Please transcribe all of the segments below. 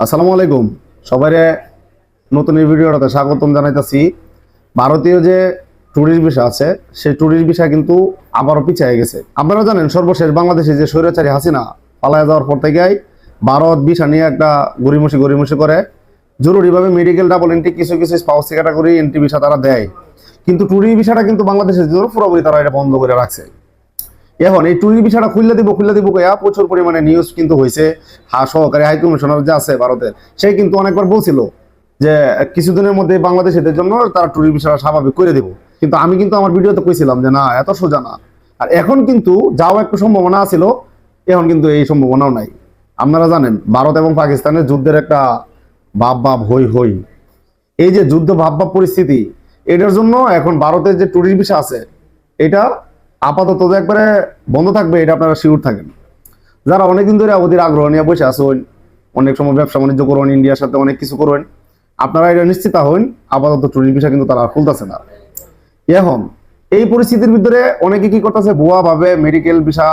আসসালামু আলাইকুম। সবাইরে নতুন এই ভিডিওটাতে স্বাগতম জানাইতেছি। ভারতীয় যে ট্যুরিস্ট ভিসা আছে, সেই ট্যুরিস্ট ভিসা কিন্তু আবারও পিছিয়ে গেছে। আপনারা জানেন, সর্বশেষ বাংলাদেশে যে স্বৈরাচারী হাসিনা পালায় যাওয়ার পর থেকেই ভারত ভিসা নিয়ে একটা গরিমসি গরিমসি করে। জরুরিভাবে মেডিকেল ডাবল এন্ট্রি কিছু কিছু স্পাউস ক্যাটাগরি এন্ট্রি ভিসা তারা দেয়। কিন্তু ট্যুরিস্ট ভিসাটা কিন্তু বাংলাদেশের জন্য পুরোপুরি তারা এটা বন্ধ করে রাখছে। এখন এই টুরির বিষয়টা খুললে দিব খুললে দিব কয়া প্রচুর পরিমাণে নিউজ কিন্তু হয়েছে হা সহকারী হাই কমিশনার যে আছে ভারতের, সে কিন্তু অনেকবার বলছিল যে কিছুদিনের মধ্যে বাংলাদেশিদের জন্য তারা টুরির বিষয়টা স্বাভাবিক করে দিব। কিন্তু আমি কিন্তু আমার ভিডিওতে কইছিলাম যে না, এত সোজা না। আর এখন কিন্তু যাও একটু সম্ভাবনা ছিল এখন কিন্তু এই সম্ভাবনাও নাই। আপনারা জানেন, ভারত এবং পাকিস্তানের যুদ্ধের একটা ভাব ভাব হই হই। এই যে যুদ্ধ ভাব ভাব পরিস্থিতি, এটার জন্য এখন ভারতের যে ট্যুরিস্ট ভিসা আছে, এটা আপাতত একবারে বন্ধ থাকবে, এটা আপনারা শিওর থাকেন। যারা অনেকদিন ধরে অবধির আগ্রহ নিয়ে বসে আসুন অনেক সময় ব্যবসা বাণিজ্য করুন, ইন্ডিয়ার সাথে অনেক কিছু করবেন আপনারা এটা নিশ্চিত হন, আপাতত ট্যুরিস্ট ভিসা কিন্তু তারা খুলতেছে না। এখন, এই পরিস্থিতির ভিতরে অনেকে কি করতেছে ভুয়া ভাবে মেডিকেল ভিসা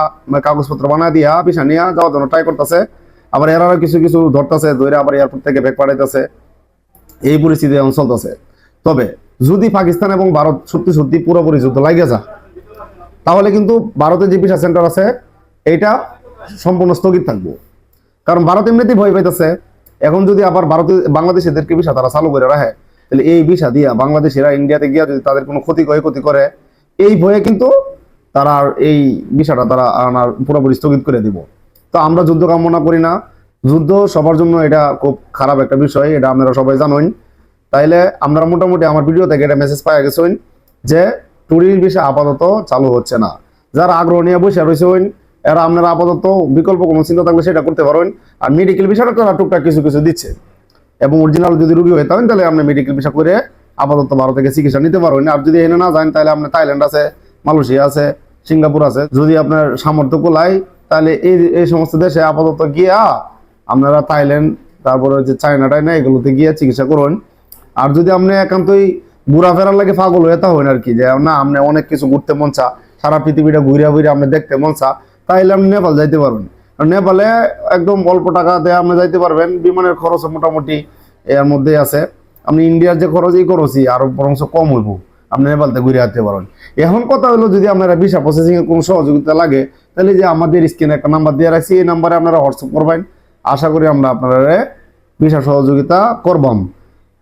কাগজপত্র বানায় দিয়া ভিসা নিয়ে যাওয়ার জন্য ট্রাই করতেছে। আবার এরা কিছু কিছু ধরতেছে ধরে আবার এয়ারপোর্ট থেকে ব্যাগ পাঠাইতেছে। এই পরিস্থিতি এখন চলতেছে। তবে যদি পাকিস্তান এবং ভারত সত্যি সত্যি পুরোপুরি যুদ্ধ লাগে যা তাহলে কিন্তু ভারতের যে ভিসা সেন্টার আছে এটা সম্পূর্ণ স্থগিত থাকব। কারণ ভারত এমনিতেই ভয় পাইতেছে। এখন যদি আবার ভারতে বাংলাদেশিদেরকে ভিসা তারা চালু করে রাখে, তাহলে এই ভিসা দিয়া বাংলাদেশিরা ইন্ডিয়াতে গিয়া যদি তাদের কোনো ক্ষতি করে ক্ষতি করে, এই ভয়ে কিন্তু তারা এই ভিসাটা তারা আনার পুরোপুরি স্থগিত করে দিব। তো আমরা যুদ্ধ কামনা করি না। যুদ্ধ সবার জন্য এটা খুব খারাপ একটা বিষয়, এটা আপনারা সবাই জানেন তাইলে আমরা মোটামুটি আমার ভিডিও থেকে এটা মেসেজ পাওয়া গেছেন যে ট্যুরিস্ট ভিসা আপাতত চালু হচ্ছে না। যারা আগ্রহ নিয়ে বসে রয়েছেন এরা আপনারা আপাতত বিকল্প কোনো চিন্তা থাকলে সেটা করতে পারেন আর মেডিকেল ভিসাটা তারা টুকটাক কিছু কিছু দিচ্ছে। এবং অরিজিনাল যদি রুগী হয়ে থাকেন, তাহলে আপনি মেডিকেল ভিসা করে আপাতত ভারত থেকে চিকিৎসা নিতে পারবেন। আর যদি এনে না যান, তাহলে আপনার থাইল্যান্ড আছে, মালয়েশিয়া আছে, সিঙ্গাপুর আছে। যদি আপনার সামর্থ্য কোলায়, তাহলে এই এই সমস্ত দেশে আপাতত গিয়া আপনারা থাইল্যান্ড, তারপরে হচ্ছে চায়না টাইনা এগুলোতে গিয়ে চিকিৎসা করুন। আর যদি আপনি একান্তই ঘুরা ফেরার লাগে পাগল হয়ে হইন আর কি, যে না আপনি অনেক কিছু ঘুরতে মন চা, সারা পৃথিবীটা ঘুরে ঘুরে আপনি দেখতে মন চা, তাইলে আপনি নেপাল যাইতে পারবেন। নেপালে একদম অল্প টাকা দিয়ে আপনি যাইতে পারবেন, বিমানের খরচ মোটামুটি এর মধ্যে আছে। আপনি ইন্ডিয়ার যে খরচ এই খরচই আরও বরঞ্চ কম হইব, আপনি নেপালতে ঘুরে আসতে পারেন এখন কথা হলো যদি আপনারা ভিসা প্রসেসিং এর কোনো সহযোগিতা লাগে তাহলে যে আমাদের স্ক্রিনে একটা নাম্বার দিয়ে রাখছি, এই নাম্বারে আপনারা হোয়াটসঅ্যাপ করবেন। আশা করি আমরা আপনারা ভিসা সহযোগিতা করবাম।